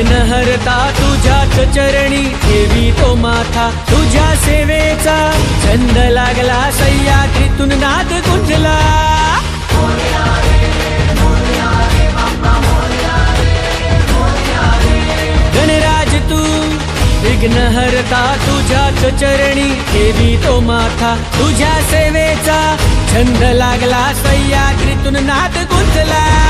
विघ्न हरता तुझ्याच चरणी ठेवी तो माथा तुझ्या सेवेचा. छंद लागला सह्याद्रीतून नाद गुंजला. गणराज तू विघ्न हरता तुझ्याच चरणी ठेवी तो माथा तुझ्या सेवेचा. छंद लागला सह्याद्रीतून नाद गुंजला.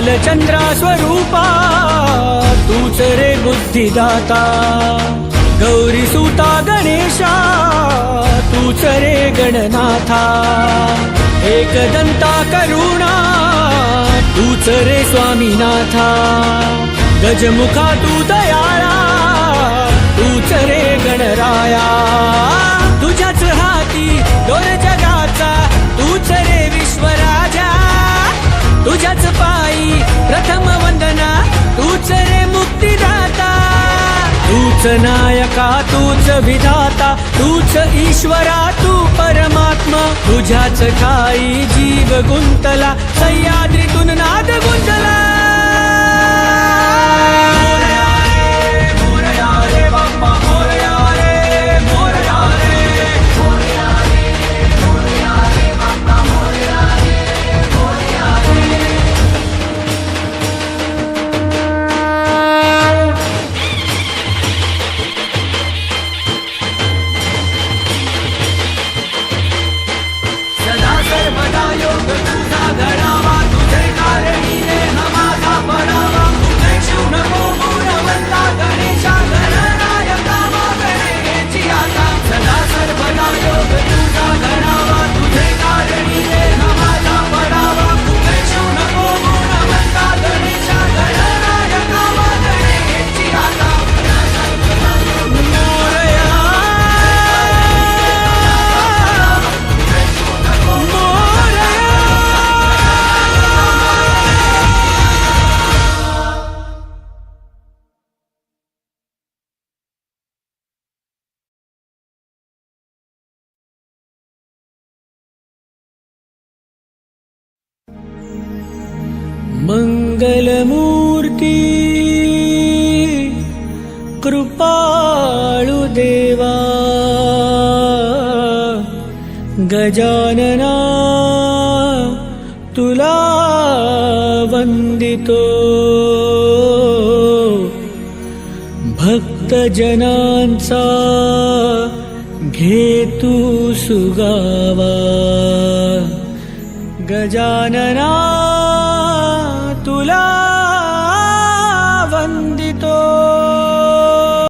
भालचंद्रा स्वरूपा तूच रे बुद्धिदाता. गौरी सुता गणेशा तूच रे गणनाथा. एकदंता करुणा तूच रे स्वामीनाथा. गजमुखा तू दयाळा तूच रे गणराया. तुझ्याच हाती दोन जगाचा तूच रे विश्वराजा. तुझ्याच पा तूच नायका तूच विधाता तूच ईश्वरा तू परमात्मा. तुझ्याच काही जीव गुंतला सह्याद्रीतून नाद मङ्गलमूर्ति कृपाळु देवा। गजानना तुला वन्दितो भक्तजनांचा घेतु सुगावा। गजानना तुला